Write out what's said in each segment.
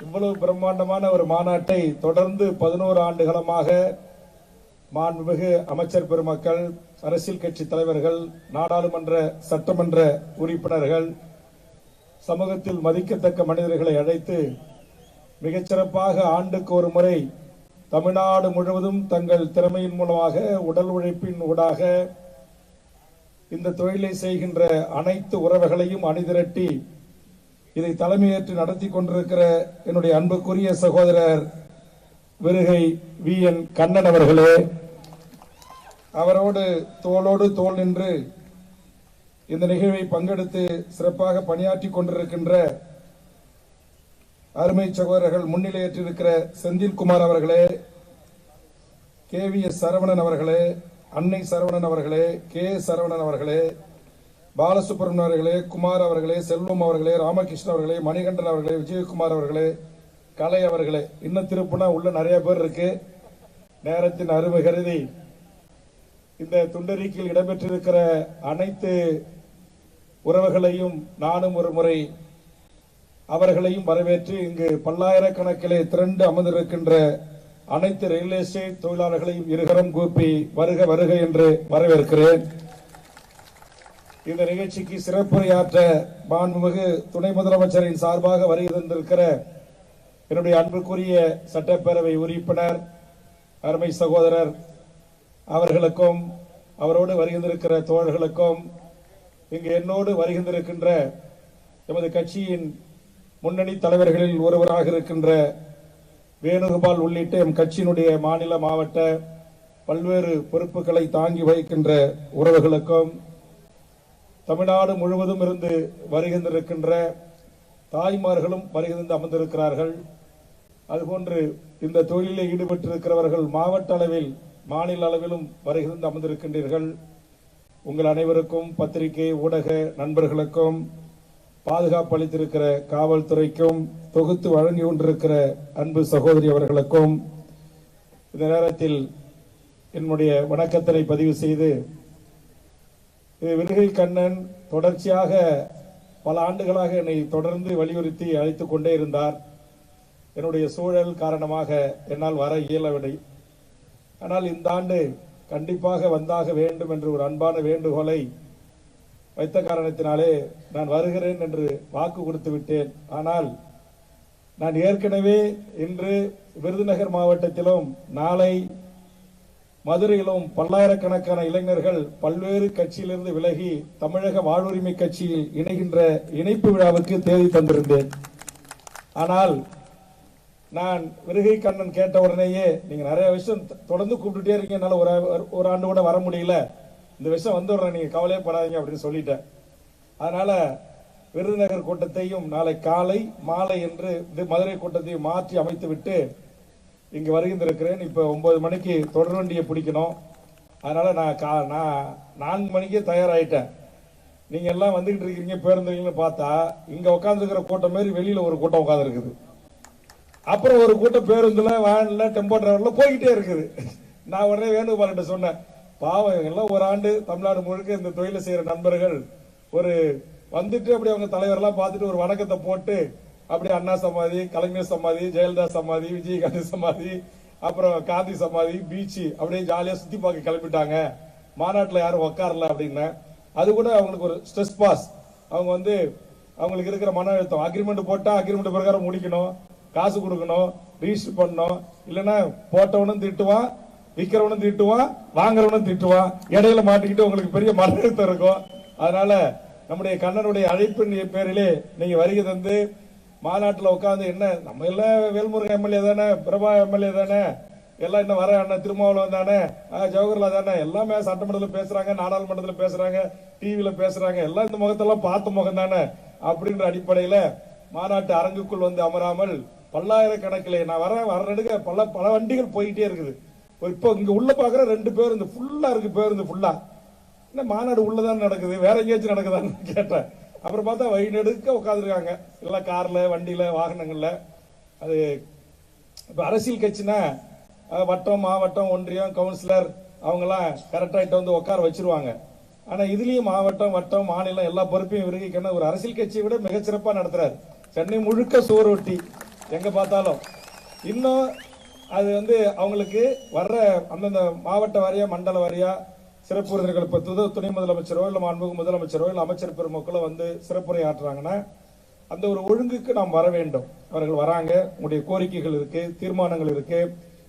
இவ்வளவு பிரம்மாண்டமான ஒரு மாநாட்டை தொடர்ந்து பதினோரு ஆண்டுகளமாக மாண்புமிகு அமைச்சர் பெருமக்கள் அரசியல் கட்சி தலைவர்கள் நாடாளுமன்ற சட்டமன்ற உறுப்பினர்கள் சமூகத்தில் மதிக்கத்தக்க மனிதர்களை அழைத்து மிகச்சிறப்பாக ஆண்டுக்கு ஒரு முறை தமிழ்நாடு முழுவதும் தங்கள் திறமையின் மூலமாக உடல் உழைப்பின் ஊடாக இந்த தொழிலை செய்கின்ற அனைத்து உறவுகளையும் அணிதிரட்டி இதை தலைமையேற்று நடத்தி கொண்டிருக்கிற என்னுடைய அன்புக்குரிய சகோதரர் விருகை வி. என். கண்ணன் அவர்களே அவரோடு தோளோடு தோல் நின்று இந்த நிகழ்வை பங்கெடுத்து சிறப்பாக பணியாற்றி கொண்டிருக்கின்ற அருமை சகோதரர்கள் முன்னிலையேற்றிருக்கிற செந்தில்குமார் அவர்களே கே. வி. எஸ். சரவணன் அவர்களே அன்னை சரவணன் அவர்களே கே. சரவணன் அவர்களே பாலசுப்ரமணியம் அவர்களே குமார் அவர்களே செல்வம் அவர்களே ராமகிருஷ்ணன் அவர்களே மணிகண்டன் அவர்களே விஜயகுமார் அவர்களே கலை அவர்களே இன்னும் திருப்புனா உள்ள நிறைய பேர் இருக்கு. நேரத்தின் அருமை கருதி இந்த துண்டறிக்கையில் இடம்பெற்றிருக்கிற அனைத்து உறவுகளையும் நானும் ஒரு முறை அவர்களையும் வரவேற்று இங்கு பல்லாயிரக்கணக்கிலே திரண்டு அமர்ந்திருக்கின்ற அனைத்து ரியல் எஸ்டேட் தொழிலாளர்களையும் இருகரம் கூப்பி வருக வருக என்று வரவேற்கிறேன். இந்த நிகழ்ச்சிக்கு சிறப்புரையாற்ற மாண்புமிகு துணை முதலமைச்சரின் சார்பாக வருகை என்னுடைய அன்புக்குரிய சட்டப்பேரவை உறுப்பினர் அருமை சகோதரர் அவர்களுக்கும் அவரோடு வருகின்றிருக்கிற தோழர்களுக்கும் இங்கு என்னோடு வருகின்றிருக்கின்ற எமது கட்சியின் முன்னணி தலைவர்களில் ஒருவராக இருக்கின்ற வேணுகோபால் உள்ளிட்ட எம் கட்சியினுடைய மாநில மாவட்ட பல்வேறு பொறுப்புகளை தாங்கி வகிக்கின்ற உறவுகளுக்கும் தமிழ்நாடு முழுவதும் இருந்து வருகின்றிருக்கின்ற தாய்மார்களும் வருகின்ற அமர்ந்திருக்கிறார்கள். அதுபோன்று இந்த தொழிலில் ஈடுபட்டிருக்கிறவர்கள் மாவட்ட அளவில் மாநில அளவிலும் வருகின்ற அமர்ந்திருக்கின்றீர்கள். உங்கள் அனைவருக்கும் பத்திரிகை ஊடக நண்பர்களுக்கும் பாதுகாப்பு அளித்திருக்கிற காவல்துறைக்கும் தொகுத்து வழங்கி கொண்டிருக்கிற அன்பு சகோதரி அவர்களுக்கும் இந்த நேரத்தில் என்னுடைய வணக்கத்தினை பதிவு செய்து விருகை கண்ணன் தொடர்ச்சியாக பல ஆண்டுகளாக என்னை தொடர்ந்து வலியுறுத்தி அழைத்து கொண்டே இருந்தார். என்னுடைய சூழல் காரணமாக என்னால் வர இயலவில்லை. ஆனால் இந்த ஆண்டு கண்டிப்பாக வந்தாக வேண்டும் என்று ஒரு அன்பான வேண்டுகோளை வைத்த காரணத்தினாலே நான் வருகிறேன் என்று வாக்கு கொடுத்து விட்டேன். ஆனால் நான் ஏற்கனவே இன்று விருதுநகர் மாவட்டத்திலும் நாளை மதுரையிலும் பல்லாயிரக்கணக்கான இளைஞர்கள் பல்வேறு கட்சியிலிருந்து விலகி தமிழக வாழ்வுரிமை கட்சியில் இணைகின்ற இணைப்பு விழாவுக்கு தேதி தந்திருந்தேன். ஆனால் நான் விருகை கண்ணன் கேட்ட உடனேயே நீங்க நிறைய விஷயம் தொடர்ந்து கூப்பிட்டுட்டே இருக்கீங்க. என்னால் ஒரு ஒரு ஆண்டு கூட வர முடியல. இந்த விஷயம் வந்துடுறேன் நீங்க கவலையே படாதீங்க அப்படின்னு சொல்லிட்டேன். அதனால விருதுநகர் கூட்டத்தையும் நாளை காலை மாலை என்று மதுரை கூட்டத்தையும் மாற்றி அமைத்து விட்டு இங்கே வருகின்றிருக்கிறேன். இப்போ ஒம்பது மணிக்கு தொடர் வண்டியை பிடிக்கணும். அதனால் நான் கா- நான் நான்கு மணிக்கே தயாராகிட்டேன் நீங்கள் எல்லாம் வந்துக்கிட்டு இருக்கீங்க பேருந்துகள்னு பார்த்தா இங்கே உட்காந்துருக்கிற கூட்டம் மாரி வெளியில் ஒரு கூட்டம் உட்காந்துருக்குது அப்புறம் ஒரு கூட்டம் பேருந்தில் வேனில் டெம்போ டிரைவரில் போய்கிட்டே இருக்குது. நான் உடனே வேணுகோபால்கிட்ட சொன்னேன் பாவம் எல்லாம் ஒரு ஆண்டு தமிழ்நாடு முழுக்க இந்த தொழிலை செய்கிற நண்பர்கள். ஒரு வந்துட்டு அப்படி அவங்க தலைவரெல்லாம் பார்த்துட்டு ஒரு வணக்கத்தை போட்டு அப்படியே அண்ணா சமாதி கலைஞர் சமாதி ஜெயலலிதா சமாதி விஜயகாந்தி சமாதி அப்புறம் காந்தி சமாதி பீச்சு அப்படியே ஜாலியாக சுற்றி பார்க்க கிளம்பிட்டாங்க. மாநாட்டில் யாரும் உட்காரல அப்படின்னா. அது கூட அவங்களுக்கு ஒரு ஸ்ட்ரெஸ் பாஸ் அவங்க வந்து அவங்களுக்கு இருக்கிற மன அழுத்தம். அக்ரிமெண்ட் போட்டால் அக்ரிமெண்ட் பிரகாரம் முடிக்கணும். காசு கொடுக்கணும். ரிஜிஸ்டர் பண்ணணும். இல்லைன்னா போட்டவனும் திட்டுவான் விற்கிறவனும் திட்டுவான் வாங்குறவனும் திட்டுவான். இடையில மாட்டிக்கிட்டு உங்களுக்கு பெரிய மன அழுத்தம் இருக்கும். அதனால நம்முடைய கண்ணனுடைய அழைப்பின் பேரிலே நீங்க வருகை தந்து மாநாட்டில் உட்காந்து என்ன நம்ம எல்லாம் வேல்முருகன் எம்எல்ஏ தானே பிரபா எம்எல்ஏ தானே எல்லாம் இன்னும் வர அண்ணன் திருமாவளவன் தானே ஜவஹர்லால் தானே எல்லாமே சட்டமன்றத்தில் பேசுறாங்க நாடாளுமன்றத்தில் பேசுறாங்க டிவியில் பேசுறாங்க எல்லாம் இந்த முகத்தெல்லாம் பார்த்த முகம் தானே அப்படின்ற அடிப்படையில் மாநாட்டு அரங்குக்குள் வந்து அமராமல் பல்லாயிரக்கணக்கில் நான் வரேன் வர நடுக்க பல பல வண்டிகள் போயிட்டே இருக்குது. இப்போ இங்க உள்ள பாக்குற ரெண்டு பேருந்து ஃபுல்லா இருக்கு பேருந்து ஃபுல்லா என்ன மாநாடு உள்ளதான் நடக்குது வேற எங்கேயாச்சும் நடக்குதான்னு கேட்டேன். அப்புறம் பார்த்தா வழி நெடுக்க உட்காந்துருக்காங்க எல்லாம் காரில் வண்டியில் வாகனங்களில். அது இப்போ அரசியல் கட்சினா வட்டம் மாவட்டம் ஒன்றியம் கவுன்சிலர் அவங்கெல்லாம் கரெக்டாகிட்ட வந்து உட்கார வச்சிருவாங்க. ஆனால் இதுலேயும் மாவட்டம் வட்டம் மாநிலம் எல்லா பொறுப்பையும் விருகிக்கணும் ஒரு அரசியல் கட்சியை விட மிகச்சிறப்பாக நடத்துகிறார் சென்னை முழுக்க சோறு ஒட்டி எங்கே பார்த்தாலும். இன்னும் அது வந்து அவங்களுக்கு வர்ற அந்தந்த மாவட்ட வாரியா மண்டல வாரியாக சிறப்பு விருந்தினர்கள் இப்போ துத துணை முதலமைச்சரோ இல்லை மாண்புமிகு முதலமைச்சரோ இல்லை அமைச்சர் பெருமக்களோ வந்து சிறப்புரை ஆற்றுறாங்கன்னா அந்த ஒரு ஒழுங்குக்கு நாம் வர வேண்டும். அவர்கள் வராங்க உங்களுடைய கோரிக்கைகள் இருக்கு தீர்மானங்கள் இருக்கு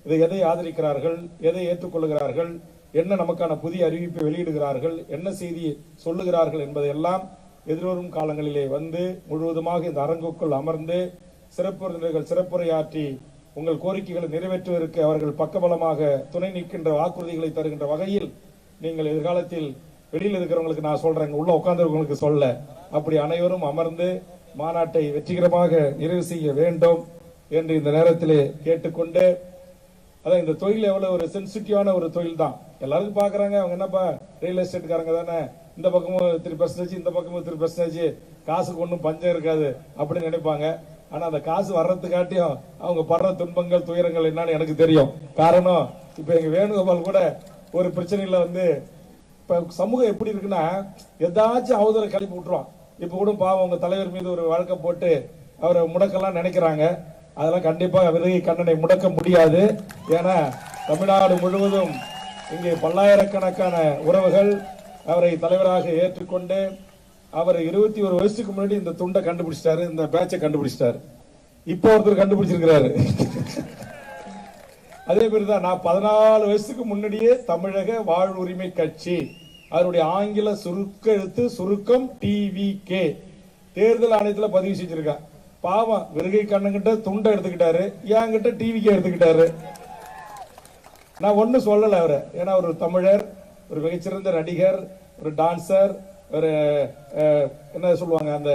இதை எதை ஆதரிக்கிறார்கள் எதை ஏற்றுக்கொள்கிறார்கள் என்ன நமக்கான புதிய அறிவிப்பை வெளியிடுகிறார்கள் என்ன செய்தி சொல்லுகிறார்கள் என்பதையெல்லாம் எதிர்வரும் காலங்களிலே வந்து முழுவதுமாக இந்த அரங்குக்குள் அமர்ந்து சிறப்பு விருந்தினர்கள் சிறப்புரையாற்றி உங்கள் கோரிக்கைகளை நிறைவேற்றுவதற்கு அவர்கள் பக்கபலமாக துணை நிற்கின்ற வாக்குறுதிகளை தருகின்ற வகையில் நீங்கள் எதிர்காலத்தில் வெளியில் இருக்கிறவங்களுக்கு நான் சொல்றேன் உள்ள உட்கார்ந்தவங்களுக்கு சொல்ல. அப்படி அனைவரும் அமர்ந்து மாநாட்டை வெற்றிகரமாக நிறைவு செய்ய வேண்டும் என்று இந்த நேரத்திலே கேட்டுக்கொண்டு அதான் இந்த தொழில் எவ்வளவு ஒரு சென்சிட்டிவான ஒரு தொழில் தான். எல்லாருக்கும் பாக்குறாங்க அவங்க என்னப்பா ரியல் எஸ்டேட்காரங்க தானே. இந்த பக்கமும் த்ரீ பர்சன்டேஜ் இந்த பக்கமும் த்ரீ பர்சன்டேஜ் காசுக்கு ஒன்றும் பஞ்சம் இருக்காது அப்படின்னு நினைப்பாங்க. ஆனா அந்த காசு வர்றதுக்காட்டியும் அவங்க படுற துன்பங்கள் துயரங்கள் என்னன்னு எனக்கு தெரியும். காரணம் இப்ப எங்க வேணுகோபால் கூட ஒரு பிரச்சனையில் வந்து இப்போ சமூகம் எப்படி இருக்குன்னா ஏதாச்சும் அவதூற கிளப்பி விட்டுருவான். இப்போ கூட பாவம் அவங்க தலைவர் மீது ஒரு வழக்கை போட்டு அவரை முடக்கலாம் நினைக்கிறாங்க. அதெல்லாம் கண்டிப்பாக விருகை கண்ணனை முடக்க முடியாது. ஏன்னா தமிழ்நாடு முழுவதும் இங்கே பல்லாயிரக்கணக்கான உறவுகள் அவரை தலைவராக ஏற்றுக்கொண்டு அவர் இருபத்தி ஒரு வருஷத்துக்கு முன்னாடி இந்த துண்டை கண்டுபிடிச்சிட்டாரு இந்த பேட்சை கண்டுபிடிச்சிட்டாரு. இப்போ ஒருத்தர் கண்டுபிடிச்சிருக்கிறாரு. அதே மாதிரி தான் நான் பதினாலு வயசுக்கு முன்னாடியே தமிழக வாழ்வுரிமை கட்சி அதனுடைய ஆங்கில சுருக்க எழுத்து சுருக்கம் டிவி கே தேர்தல் ஆணையத்தில் பதிவு செஞ்சிருக்கேன் பாவம் விருகை கண்ணங்கிட்ட துண்டை எடுத்துக்கிட்டாரு என்கிட்ட டிவி கே எடுத்துக்கிட்டாரு. நான் ஒன்றும் சொல்லலை அவரை. ஏன்னா ஒரு தமிழர் ஒரு மிகச்சிறந்த நடிகர் ஒரு டான்சர் ஒரு என்ன சொல்லுவாங்க அந்த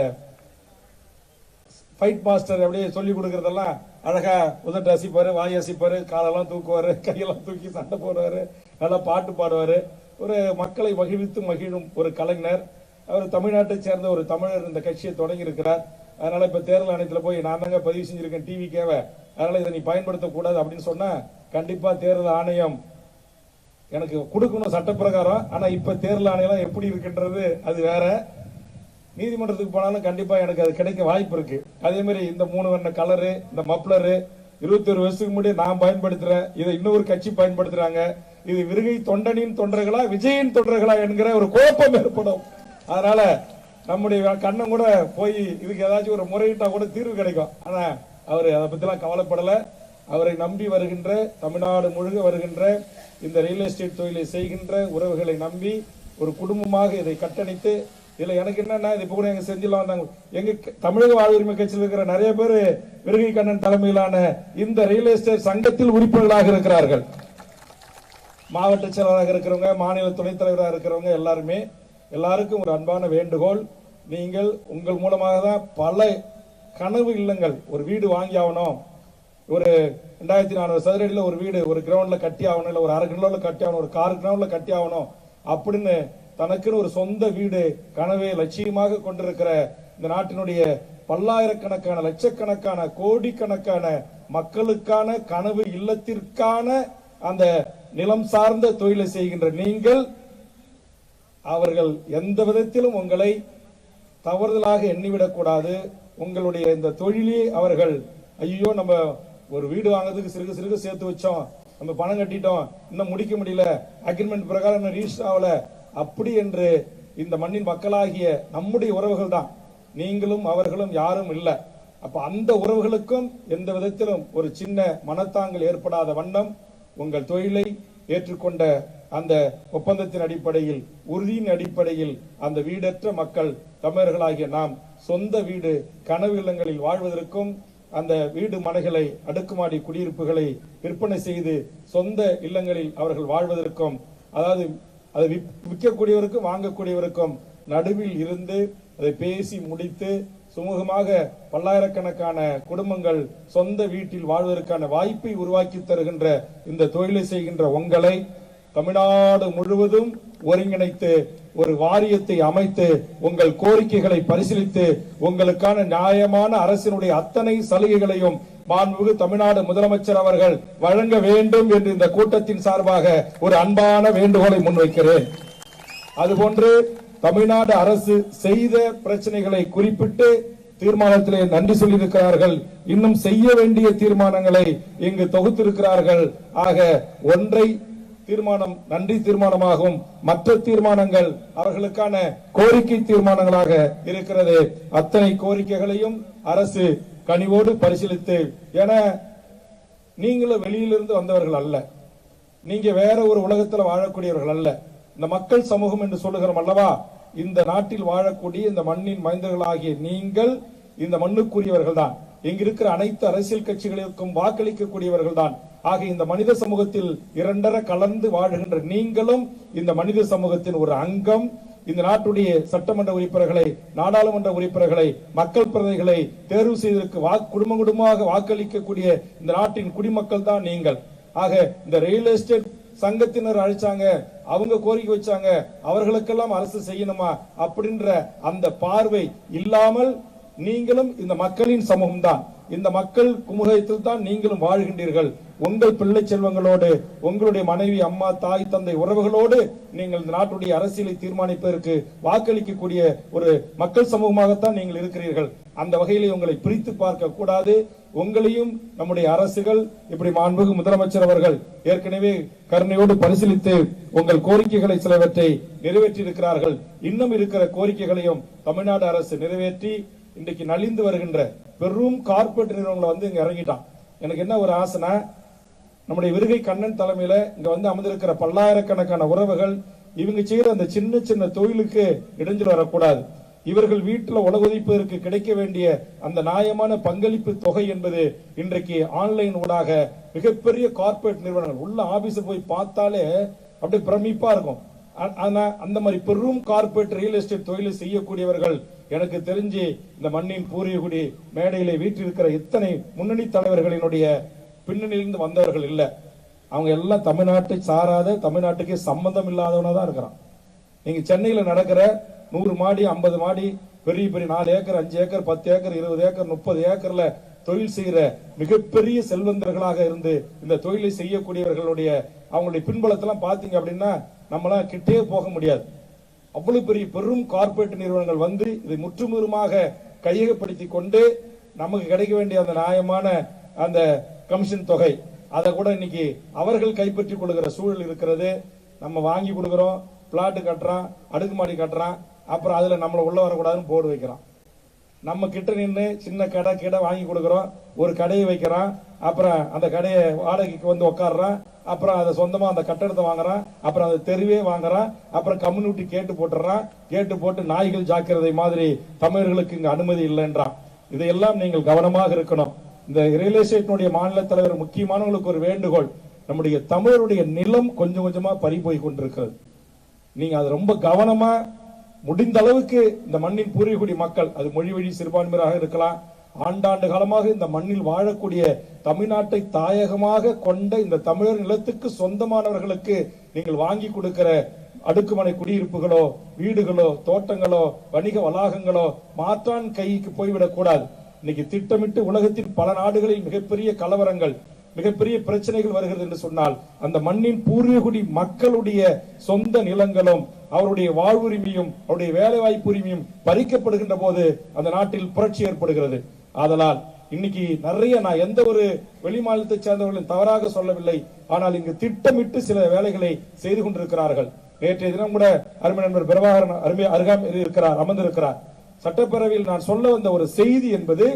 ஃபைட் மாஸ்டர் அப்படியே சொல்லி கொடுக்கறதெல்லாம் அழகா உதட்டு அசிப்பாரு வாய் அசிப்பாரு காலெல்லாம் தூக்குவாரு கையெல்லாம் தூக்கி சண்டை போடுவாரு நல்லா பாட்டு பாடுவாரு. ஒரு மக்களை மகிழ்வித்து மகிழும் ஒரு கலைஞர். அவர் தமிழ்நாட்டை சேர்ந்த ஒரு தமிழர் இந்த கட்சியை தொடங்கி இருக்கிறார். அதனால இப்ப தேர்தல் ஆணையத்துல போய் நான் தாங்க பதிவு செஞ்சிருக்கேன் டிவி கேவ அதனால இதை நீ பயன்படுத்தக்கூடாது அப்படின்னு சொன்னா கண்டிப்பா தேர்தல் ஆணையம் எனக்கு கொடுக்கணும் சட்டப்பிரகாரம். ஆனா இப்ப தேர்தல் ஆணையம் எப்படி இருக்கின்றது அது வேற. நீதிமன்றத்துக்கு போனாலும் கண்டிப்பா எனக்கு அது கிடைக்க வாய்ப்பு இருக்கு. அதே மாதிரி இந்த மூணு வண்ண கலரு இந்த மப்ளரு இருபத்தி ஒரு வருஷத்துக்கு முன்னாடி நான் பயன்படுத்துறேன். இதை இன்னொரு கட்சி பயன்படுத்துறாங்க. இது விருகை தொண்டனின் தொண்டர்களா விஜயின் தொண்டர்களா என்கிற ஒரு குழப்பம் ஏற்படும். அதனால நம்முடைய கண்ணம் கூட போய் இதுக்கு ஏதாச்சும் ஒரு முறையிட்டா கூட தீர்வு கிடைக்கும். ஆனா அவர் அதை பத்திலாம் கவலைப்படல. அவரை நம்பி வருகின்ற தமிழ்நாடு முழுக வருகின்ற இந்த ரியல் எஸ்டேட் தொழிலை செய்கின்ற உறவுகளை நம்பி ஒரு குடும்பமாக இதை கட்டணித்து இதில் எனக்கு என்னன்னா இது கூட எங்க செஞ்சில வந்தாங்க எங்க தமிழக வாழ்வுரிமை கட்சியில் இருக்கிற நிறைய பேர் விருகை கண்ணன் தலைமையிலான இந்த ரியல் எஸ்டேட் சங்கத்தில் உறுப்பினர்களாக இருக்கிறார்கள். மாவட்ட செயலராக இருக்கிறவங்க மாநில துணைத் தலைவராக இருக்கிறவங்க எல்லாருமே எல்லாருக்கும் ஒரு அன்பான வேண்டுகோள். நீங்கள் உங்கள் மூலமாக தான் பல கனவு இல்லங்கள் ஒரு வீடு வாங்கி ஆகணும். ஒரு ரெண்டாயிரத்தி நானூறு சதுரடியில் ஒரு வீடு ஒரு கிரவுண்டில் கட்டி ஆகணும் இல்லை ஒரு அரை கிலோவில் கட்டி ஆகணும் ஒரு கார் கிரவுண்டில் கட்டி ஆகணும் அப்படின்னு தனக்குன்னு ஒரு சொந்த வீடு கனவை லட்சியமாக கொண்டிருக்கிற இந்த நாட்டினுடைய பல்லாயிரக்கணக்கான லட்சக்கணக்கான கோடிக்கணக்கான மக்களுக்கான கனவு இல்லத்திற்கான அந்த நிலம் சார்ந்த தொழிலை செய்கின்ற நீங்கள் அவர்கள் எந்த விதத்திலும் உங்களை தவறுதலாக எண்ணிவிடக்கூடாது உங்களுடைய இந்த தொழிலே அவர்கள் ஐயோ நம்ம ஒரு வீடு வாங்குறதுக்கு சிறுக சிறுக சேர்த்து வச்சோம் நம்ம பணம் கட்டிட்டோம் இன்னும் முடிக்க முடியல அக்ரிமெண்ட் பிரகாரம் இன்னும் ரீச் ஆகல அப்படி என்று இந்த மண்ணின் மக்களாகிய நம்முடைய உறவுகள் தான் நீங்களும் அவர்களும் யாரும் இல்லை. அப்ப அந்த உறவுகளுக்கும் எந்த விதத்திலும் ஒரு சின்ன மனத்தாங்கல் ஏற்படாத வண்ணம் உங்கள் தொழிலை ஏற்றுக்கொண்ட அந்த ஒப்பந்தத்தின் அடிப்படையில் உறுதியின் அடிப்படையில் அந்த வீடற்ற மக்கள் தமிழர்களாகிய நாம் சொந்த வீடு கனவு இல்லங்களில் வாழ்வதற்கும் அந்த வீடு மனைகளை அடுக்குமாடி குடியிருப்புகளை விற்பனை செய்து சொந்த இல்லங்களில் அவர்கள் வாழ்வதற்கும் அதாவது அதை விப்- விற்கக்கூடியவருக்கும் வாங்கக்கூடியவருக்கும் நடுவில் இருந்து அதை பேசி முடித்து சுமூகமாக பல்லாயிரக்கணக்கான குடும்பங்கள் சொந்த வீட்டில் வாழ்வதற்கான வாய்ப்பை உருவாக்கி தருகின்ற இந்த தொழிலை செய்கின்ற உங்களை தமிழ்நாடு முழுவதும் ஒருங்கிணைத்து ஒரு வாரியத்தை அமைத்து உங்கள் கோரிக்கைகளை பரிசீலித்து உங்களுக்கான நியாயமான அரசினுடைய அத்தனை சலுகைகளையும் மாண்புமிகு தமிழ்நாடு முதலமைச்சர் அவர்கள் வழங்க வேண்டும் என்று இந்த கூட்டத்தின் சார்பாக ஒரு அன்பான வேண்டுகோளை முன்வைக்கிறேன். அதுபோன்று தமிழ்நாடு அரசு செய்த பிரச்சனைகளை குறிப்பிட்டு தீர்மானத்திலே நன்றி சொல்லியிருக்கிறார்கள். இன்னும் செய்ய வேண்டிய தீர்மானங்களை இங்கு தொகுத்திருக்கிறார்கள். ஆக ஒன்றை தீர்மானம் நன்றி தீர்மானமாகும். மற்ற தீர்மானங்கள் அவர்களுக்கான கோரிக்கை தீர்மானங்களாக இருக்கிறது. அத்தனை கோரிக்கைகளையும் அரசு கனிவோடு பரிசீலித்து என நீங்களும் வெளியிலிருந்து வந்தவர்கள் அல்ல. நீங்க வேற ஒரு உலகத்தில் வாழக்கூடியவர்கள் அல்ல. இந்த மக்கள் சமூகம் என்று சொல்லுகிறோம் அல்லவா? இந்த நாட்டில் வாழக்கூடிய இந்த மண்ணின் மைந்தர்களாகிய நீங்கள் இந்த மண்ணுக்குரியவர்கள் தான். இங்கிருக்கிற அனைத்து அரசியல் கட்சிகளுக்கும் வாக்களிக்கக்கூடியவர்கள் தான். ஆக இந்த மனித சமூகத்தில் இரண்டர கலந்து வாழுகின்ற நீங்களும் இந்த மனித சமூகத்தின் ஒரு அங்கம். இந்த நாட்டுடைய சட்டமன்ற உறுப்பினர்களை நாடாளுமன்ற உறுப்பினர்களை மக்கள் பிரதிகளை தேர்வு செய்வதற்கு வா- குடும்ப குடும்பமாக வாக்களிக்கக்கூடிய இந்த நாட்டின் குடிமக்கள் தான் நீங்கள். ஆக இந்த ரியல் எஸ்டேட் சங்கத்தினர் அழைச்சாங்க அவங்க கோரிக்கை வச்சாங்க அவர்களுக்கெல்லாம் அரசு செய்யணுமா அப்படின்ற அந்த பார்வை இல்லாமல் நீங்களும் இந்த மக்களின் சமூகம் தான் இந்த மக்கள் குமுகத்தில் தான் நீங்களும் வாழ்கின்றீர்கள். உங்கள் பிள்ளை செல்வங்களோடு உங்களுடைய மனைவி அம்மா தாய் தந்தை உறவுகளோடு நீங்கள் இந்த நாட்டுடைய அரசியலை தீர்மானிப்பதற்கு வாக்களிக்கக்கூடிய ஒரு மக்கள் சமூகமாகத்தான் நீங்கள் இருக்கிறீர்கள். அந்த வகையிலே உங்களை பிரித்து பார்க்க கூடாது. உங்களையும் நம்முடைய அரசுகள் இப்படி மாண்புகு முதலமைச்சர் அவர்கள் ஏற்கனவே கருணையோடு பரிசீலித்து உங்கள் கோரிக்கைகளை சிலவற்றை நிறைவேற்றி இருக்கிறார்கள் இன்னும் இருக்கிற கோரிக்கைகளையும் தமிழ்நாடு அரசு நிறைவேற்றி இன்றைக்கு நலிந்து வருகின்ற பெரும் கார்ப்பரேட் நிறுவனங்களை வந்து இங்க இறங்கிட்டான். எனக்கு என்ன ஒரு ஆசைனா நம்முடைய விருகை கண்ணன் தலைமையில இங்க வந்து அமர்ந்திருக்கிற பல்லாயிரக்கணக்கான உறவுகள் இவங்க செய்யற அந்த சின்ன சின்ன தொழிலுக்கு இடைஞ்சல் வரக்கூடாது. இவர்கள் வீட்டில் உலகுதிப்பதற்கு கிடைக்க வேண்டிய அந்த நியாயமான பங்களிப்பு தொகை என்பது இன்றைக்கு ஆன்லைன் ஊடாக மிகப்பெரிய கார்ப்பரேட் நிறுவனங்கள். உள்ள ஆபீஸ் போய் பார்த்தாலே அப்படியே பிரமிப்பா இருக்கும். ஆனால் அந்த மாதிரி பெரும் கார்ப்பரேட் ரியல் எஸ்டேட் தொழிலை செய்யக்கூடியவர்கள் எனக்கு தெரிஞ்சு இந்த மண்ணின் பூரியகுடி மேடையிலே வீற்றிருக்கிற இத்தனை முன்னணி தலைவர்களினுடைய பின்னணியிலிருந்து வந்தவர்கள் இல்லை. அவங்க எல்லாம் தமிழ்நாட்டை சாராத தமிழ்நாட்டுக்கே சம்பந்தம் இல்லாதவனா தான் இருக்கிறான். நீங்க சென்னையில் நடக்கிற நூறு மாடி ஐம்பது மாடி பெரிய பெரிய நாலு ஏக்கர் அஞ்சு ஏக்கர் பத்து ஏக்கர் இருபது ஏக்கர் முப்பது ஏக்கர்ல தொழில் செய்கிற மிகப்பெரிய செல்வந்தர்களாக இருந்து இந்த தொழிலை செய்யக்கூடியவர்களுடைய அவங்களுடைய பின்புலத்தெல்லாம் பார்த்தீங்க அப்படின்னா நம்மளாம் கிட்டே போக முடியாது. அவ்வளவு பெரிய பெரும் கார்ப்பரேட் நிறுவனங்கள் வந்து இதை முற்றுமுறுமாக கையகப்படுத்தி கொண்டு நமக்கு கிடைக்க வேண்டிய அந்த நியாயமான அந்த கமிஷன் தொகை அதை கூட இன்னைக்கு அவர்கள் கைப்பற்றி கொள்கிற சூழல் இருக்கிறது. நம்ம வாங்கி கொடுக்குறோம் பிளாட்டு கட்டுறான் அடுக்குமாடி கட்டுறான் அப்புறம் அதில் நம்மளை உள்ள வரக்கூடாதுன்னு போர்டு வைக்கிறான். நம்ம கிட்ட நின்று சின்ன கடை கடை வாங்கி கொடுக்குறோம் ஒரு கடையை வைக்கிறான் அப்புறம் அந்த கடையை வாடகைக்கு வந்து உட்காடுறான் அப்புறம் அதை சொந்தமாக அந்த கட்டடத்தை வாங்குறான். அப்புறம் அந்த தெருவே வாங்குறான். அப்புறம் கம்யூனிட்டி கேட்டு போட்டுறான். கேட்டு போட்டு நாய்கள் ஜாக்கிரதை மாதிரி தமிழர்களுக்கு இங்க அனுமதி இல்லைன்றான். இதையெல்லாம் நீங்கள் கவனமாக இருக்கணும். இந்த ரியல் எஸ்டேட்டினுடைய மாநில தலைவர் முக்கியமானவங்களுக்கு ஒரு வேண்டுகோள். நம்முடைய தமிழருடைய நிலம் கொஞ்சம் கொஞ்சமா பறி போய் கொண்டிருக்கிறது. நீங்க அது ரொம்ப கவனமா முடிந்த அளவுக்கு இந்த மண்ணின் பூர்வீகுடி மக்கள் அது மொழி வழி சிறுபான்மையாக இருக்கலாம் ஆண்டாண்டு காலமாக இந்த மண்ணில் வாழக்கூடிய தமிழ்நாட்டை தாயகமாக கொண்ட இந்த தமிழர் நிலத்துக்கு சொந்தமானவர்களுக்கு நீங்கள் வாங்கி கொடுக்கிற அடுக்குமனை குடியிருப்புகளோ வீடுகளோ தோட்டங்களோ வணிக வளாகங்களோ மாற்றான் கைக்கு போய்விடக்கூடாது இன்னைக்கு திட்டமிட்டு உலகத்தின் பல நாடுகளில் மிகப்பெரிய கலவரங்கள் மிகப்பெரிய பிரச்சனைகள் வருகிறது என்று சொன்னால் அந்த மண்ணின் பூர்வீகுடி மக்களுடைய சொந்த நிலங்களும் அவருடைய வாழ்வுரிமையும் அவருடைய வேலை வாய்ப்பு உரிமையும் பறிக்கப்படுகின்ற போது அந்த நாட்டில் புரட்சி ஏற்படுகிறது. ஆதலால் இன்னைக்கு நிறைய நான் எந்த ஒரு வெளி மாநிலத்தை சேர்ந்தவர்களும் தவறாக சொல்லவில்லை. ஆனால் இங்கு திட்டமிட்டு சில வேலைகளை செய்து கொண்டிருக்கிறார்கள். நேற்றைய தினம் கூட அருமை நண்பர் பிரபாகரன் அருமை அருகாம் இருக்கிறார் அமர்ந்திருக்கிறார். சட்டப்பேரவையில் நான் சொல்ல வந்த ஒரு செய்தி என்பது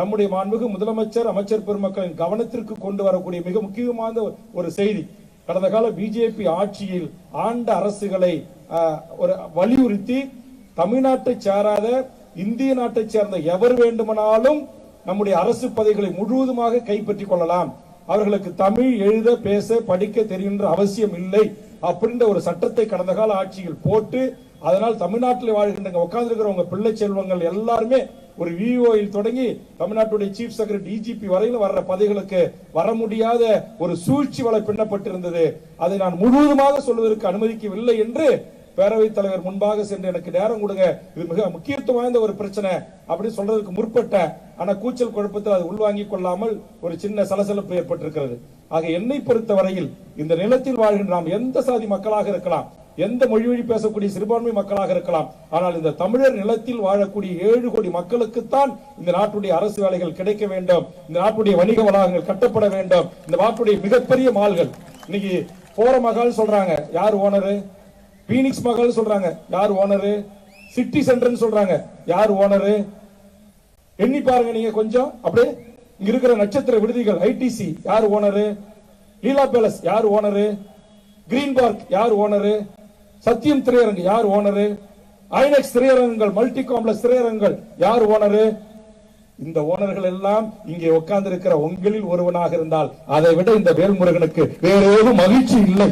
நம்முடைய மாண்புகு முதலமைச்சர் அமைச்சர் பெருமக்களின் கவனத்திற்கு கொண்டு வரக்கூடிய மிக முக்கியமான ஒரு செய்தி. கடந்த கால பிஜேபி ஆட்சியில் ஆண்ட அரசுகளை ஒரு வலியுறுத்தி தமிழ்நாட்டை சாராத இந்திய நாட்டை சேர்ந்த எவர் வேண்டுமானாலும் நம்முடைய அரசு பதவிகளை முழுவதுமாக கைப்பற்றிக் கொள்ளலாம். அவர்களுக்கு தமிழ் எழுத பேச படிக்க தெரிகின்ற அவசியம் இல்லை அப்படின்ற ஒரு சட்டத்தை கடந்த கால ஆட்சியில் போட்டு அதனால் தமிழ்நாட்டில் வாழ்கின்ற உட்கார்ந்துருக்கிறவங்க பிள்ளை செல்வங்கள் எல்லாருமே ஒரு விஓயில் தொடங்கி தமிழ்நாட்டுடைய சீஃப் செக்ரட்டரி டிஜிபி வரையிலும் வர்ற பதவிகளுக்கு வர முடியாத ஒரு சூழ்ச்சி வலை பின்னப்பட்டிருந்தது. அதை நான் முழுவதுமாக சொல்வதற்கு அனுமதிக்கவில்லை என்று பேரவைத் தலைவர் முன்பாக சென்று எனக்கு நேரம் கொடுங்க. இது மிக முக்கியத்துவம் வாய்ந்த ஒரு பிரச்சனை அப்படின்னு சொல்றதுக்கு முற்பட்ட ஆனா கூச்சல் குழப்பத்தில் அது உள்வாங்கிக் கொள்ளாமல் ஒரு சின்ன சலசலப்பு ஏற்பட்டிருக்கிறது. ஆக என்னை பொறுத்த வரையில் இந்த நிலத்தில் வாழ்கின்ற நாம் எந்த சாதி மக்களாக இருக்கலாம் எந்த மொழி வழி பேசக்கூடிய சிறுபான்மை மக்களாக இருக்கலாம் ஆனால் இந்த தமிழர் நிலத்தில் வாழக்கூடிய ஏழு கோடி மக்களுக்குத்தான் இந்த நாட்டுடைய அரசு வேலைகள் கிடைக்க வேண்டும் இந்த நாட்டுடைய வணிக வளாகங்கள் கட்டப்பட வேண்டும் இந்த நாட்டுடைய மிகப்பெரிய மால்கள். இன்னைக்கு போற மகால் சொல்றாங்க யார் ஓனரு? பீனிக்ஸ் மகள் சொல்றாங்க. யார் ஓனரு சிட்டி சென்டர்னு சொல்றாங்க. யார் ஓனரு எண்ணி பாருங்க நீங்க கொஞ்சம். அப்படியே இங்க இருக்கிற நட்சத்திர விடுதிகள் ஐடிசி யார் ஓனரு லீலா பேலஸ் யார் ஓனரு கிரீன் பார்க் யார் ஓனரு சத்தியம் திரையரங்கு யார் ஓனரு ஐநெக்ஸ் திரையரங்குகள் மல்டி காம்ப்ளெக்ஸ் திரையரங்குகள் யார் ஓனரு இந்த ஓனர்கள் எல்லாம் இங்கே உட்கார்ந்து இருக்கிற உங்களில் ஒருவனாக இருந்தால் அதை விட இந்த வேல்முருகனுக்கு வேறு ஏதும் மகிழ்ச்சி இல்லை.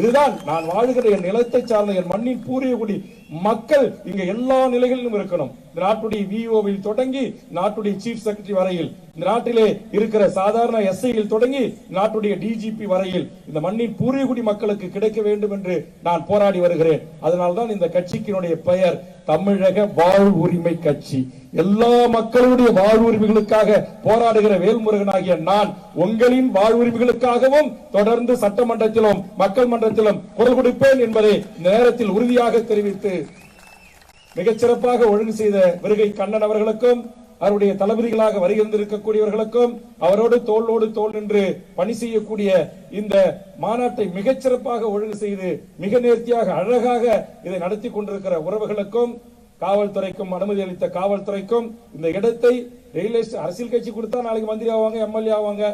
இதுதான் நான் வாழ்கிற என் நிலத்தை சார்ந்த என் மண்ணின் பூரியகுடி. மக்கள் இங்க எல்லா நிலைகளிலும் இருக்கணும். இந்த நாட்டுடைய விஓவில் தொடங்கி நாட்டுடைய சீஃப் செக்ரட்டரி வரையில் இந்த நாட்டிலே இருக்கிற சாதாரண எஸ்ஐயில் தொடங்கி நாட்டுடைய டிஜிபி வரையில் இந்த மண்ணின் பூர்வீகுடி மக்களுக்கு கிடைக்க வேண்டும் என்று நான் போராடி வருகிறேன். அதனால்தான் இந்த கட்சிக்கினுடைய பெயர் தமிழக வாழ்வுரிமை கட்சி. எல்லா மக்களுடைய வாழ்வுரிமைகளுக்காக போராடுகிற வேல்முருகனாகிய நான் உங்களின் வாழ்வுரிமைகளுக்காகவும் தொடர்ந்து சட்டமன்றத்திலும் மக்கள் மன்றத்திலும் குரல் கொடுப்பேன் என்பதை நேரத்தில் உறுதியாக தெரிவித்து மிகச்சிறப்பாக ஒழுங்கு செய்த வருகை கண்ணன் அவர்களுக்கும் அவருடைய தளபதிகளாக வருகின்றிருக்கக்கூடியவர்களுக்கும் அவரோடு தோளோடு தோல் நின்று பணி செய்யக்கூடிய இந்த மாநாட்டை மிகச்சிறப்பாக ஒழுங்கு செய்து மிக நேர்த்தியாக அழகாக இதை நடத்தி கொண்டிருக்கிற உறவுகளுக்கும் காவல்துறைக்கும் அனுமதி அளித்த காவல்துறைக்கும் இந்த இடத்தை ரயில்வே அரசியல் கட்சி கொடுத்தா நாளைக்கு மந்திரி ஆவாங்க எம்எல்ஏ ஆவாங்க.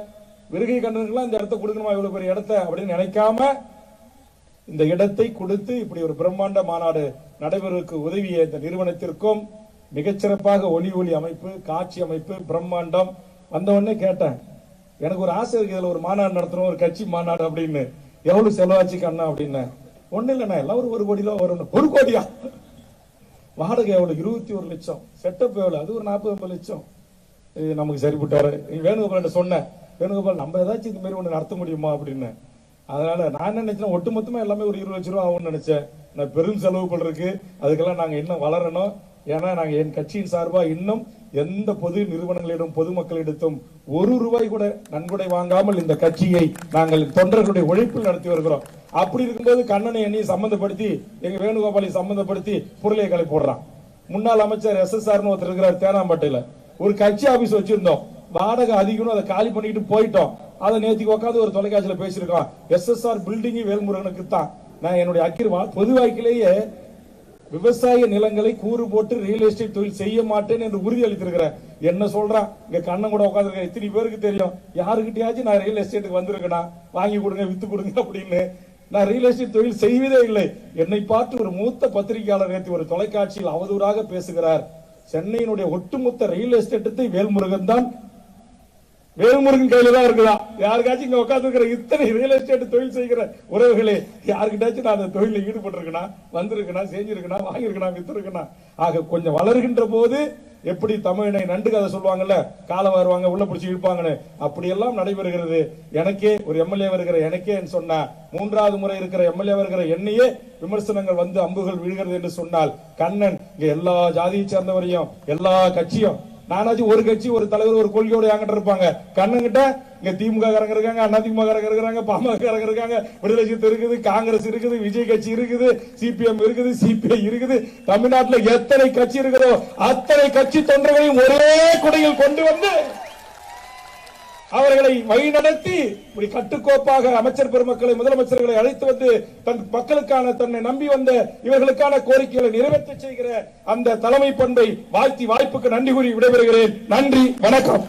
விருகை கண்ணனுக்குலாம் இந்த இடத்தை கொடுக்கணுமா இவ்வளவு பெரிய இடத்தை அப்படின்னு நினைக்காம இந்த இடத்தை கொடுத்து இப்படி ஒரு பிரம்மாண்ட மாநாடு நடைபெறுவதற்கு உதவிய இந்த நிறுவனத்திற்கும் மிகச்சிறப்பாக ஒலி ஒளி அமைப்பு காட்சி அமைப்பு பிரம்மாண்டம் வந்தவொடனே கேட்டேன். எனக்கு ஒரு ஆசை இருக்கு இதில் ஒரு மாநாடு நடத்தணும் ஒரு கட்சி மாநாடு அப்படின்னு. எவ்வளவு செலவாச்சு கண்ணா அப்படின்னு. ஒண்ணு இல்லைண்ணா எல்லாம் ஒரு ஒரு கோடி ரூபா வரும். ஒரு கோடியா? வாடகை எவ்வளவு? இருபத்தி ஒரு லட்சம். செட்டப் எவ்வளவு? அது ஒரு நாற்பது ஐம்பது லட்சம். இது நமக்கு சரிப்பட்டு நீ வேணுகோபால் சொன்னேன் வேணுகோபால் நம்ம ஏதாச்சும் இந்த மாதிரி ஒன்று நடத்த முடியுமா அப்படின்னு. அதனால நான் என்ன நினைச்சேன் ஒட்டுமொத்தமா எல்லாமே ஒரு இருபது லட்ச ரூபா ஆகும்னு நினைச்சேன். நான் பெரும் செலவு பண்றதுக்கு அதுக்கெல்லாம் நாங்க இன்னும் வளரணும். ஏன்னா நாங்க என் கட்சியின் சார்பா இன்னும் எந்த பொது நிறுவனங்களிடம் பொதுமக்களிடத்தும் ஒரு ரூபாய் கூட நன்கொடை வாங்காமல் இந்த கட்சியை நாங்கள் தொண்டர்களுடைய உழைப்பில் நடத்தி வருகிறோம். அப்படி இருக்கும்போது கண்ணனை என்னையும் சம்பந்தப்படுத்தி எங்க வேணுகோபாலை சம்பந்தப்படுத்தி பொருளை கலை போடுறான். முன்னாள் அமைச்சர் எஸ் எஸ் ஆர்னு ஒருத்தர் இருக்கிறார் தேனாம்பேட்டையில. ஒரு கட்சி ஆபீஸ் வச்சிருந்தோம். வாடகை அதிகம்னு அதை காலி பண்ணிட்டு போயிட்டோம். அதை நேற்றுக்கு உட்காந்து ஒரு தொலைக்காட்சியில் பேசியிருக்கோம். எஸ்எஸ்ஆர் பில்டிங் வேல்முருகனுக்கு தான் நான் என்னுடைய அக்கிரமா பொதுவாக்கிலேயே விவசாய நிலங்களை கூறு போட்டு ரியல் எஸ்டேட் தொழில் செய்ய மாட்டேன் என்று உறுதி அளித்திருக்கிறேன். என்ன சொல்றான்? இங்க கண்ணன் கூட உட்காந்துருக்க இத்தனை பேருக்கு தெரியும். யாருக்கிட்டயாச்சும் நான் ரியல் எஸ்டேட்டுக்கு வந்திருக்கேனா? வாங்கி கொடுங்க வித்து கொடுங்க அப்படின்னு. நான் ரியல் எஸ்டேட் தொழில் செய்வதே இல்லை. என்னை பார்த்து ஒரு மூத்த பத்திரிகையாளர் நேற்று ஒரு தொலைக்காட்சியில் அவதூறாக பேசுகிறார். சென்னையினுடைய ஒட்டுமொத்த ரியல் எஸ்டேட்டத்தை வேல்முருகன் தான் வேலுமுருகன் கையில தான் இருக்கலாம் யாருக்காச்சும் இங்க உட்கார்ந்து இருக்கிற இத்தனை ரியல் எஸ்டேட் தொழில் செய்கிற உறவுகளே யாருக்கிட்டாச்சும் நான் அந்த தொழிலில் ஈடுபட்டிருக்கனா வந்திருக்கனா செஞ்சிருக்கனா வாங்கியிருக்கனா வித்திருக்கனா? ஆக கொஞ்சம் வளர்கின்ற போது எப்படி தமிழனை நண்டு கதை சொல்லுவாங்கல்ல காலை வருவாங்க உள்ள பிடிச்சி இழுப்பாங்கன்னு அப்படியெல்லாம் நடைபெறுகிறது. எனக்கே ஒரு எம்எல்ஏ வருகிற எனக்கே சொன்ன மூன்றாவது முறை இருக்கிற எம்எல்ஏ வருகிற என்னையே விமர்சனங்கள் வந்து அம்புகள் விழுகிறது என்று சொன்னால் கண்ணன் இங்க எல்லா ஜாதியை சேர்ந்தவரையும் எல்லா கட்சியும் நானாச்சும் ஒரு கட்சி ஒரு தலைவர் ஒரு கொள்கையோட என்கிட்ட இருப்பாங்க. கண்ணங்கிட்ட இங்க திமுக காரங்க இருக்காங்க அண்ணா திமுக காரங்க இருக்காங்க பாமக காரங்க இருக்காங்க விடுதலை சிறுத்தை இருக்குது காங்கிரஸ் இருக்குது விஜய் கட்சி இருக்குது சிபிஎம் இருக்குது சிபிஐ இருக்குது. தமிழ்நாட்டுல எத்தனை கட்சி இருக்கிறதோ அத்தனை கட்சி தொண்டர்களையும் ஒரே குடையில் கொண்டு வந்து அவர்களை வழிநடத்தி இப்படி கட்டுக்கோப்பாக அமைச்சர் பெருமக்களை முதலமைச்சர்களை அழைத்து வந்து தன் மக்களுக்கான தன்னை நம்பி வந்த இவர்களுக்கான கோரிக்கைகளை நிறைவேற்ற செய்கிற அந்த தலைமை பண்பை வாழ்த்தி வாய்ப்புக்கு நன்றி கூறி விடைபெறுகிறேன். நன்றி வணக்கம்.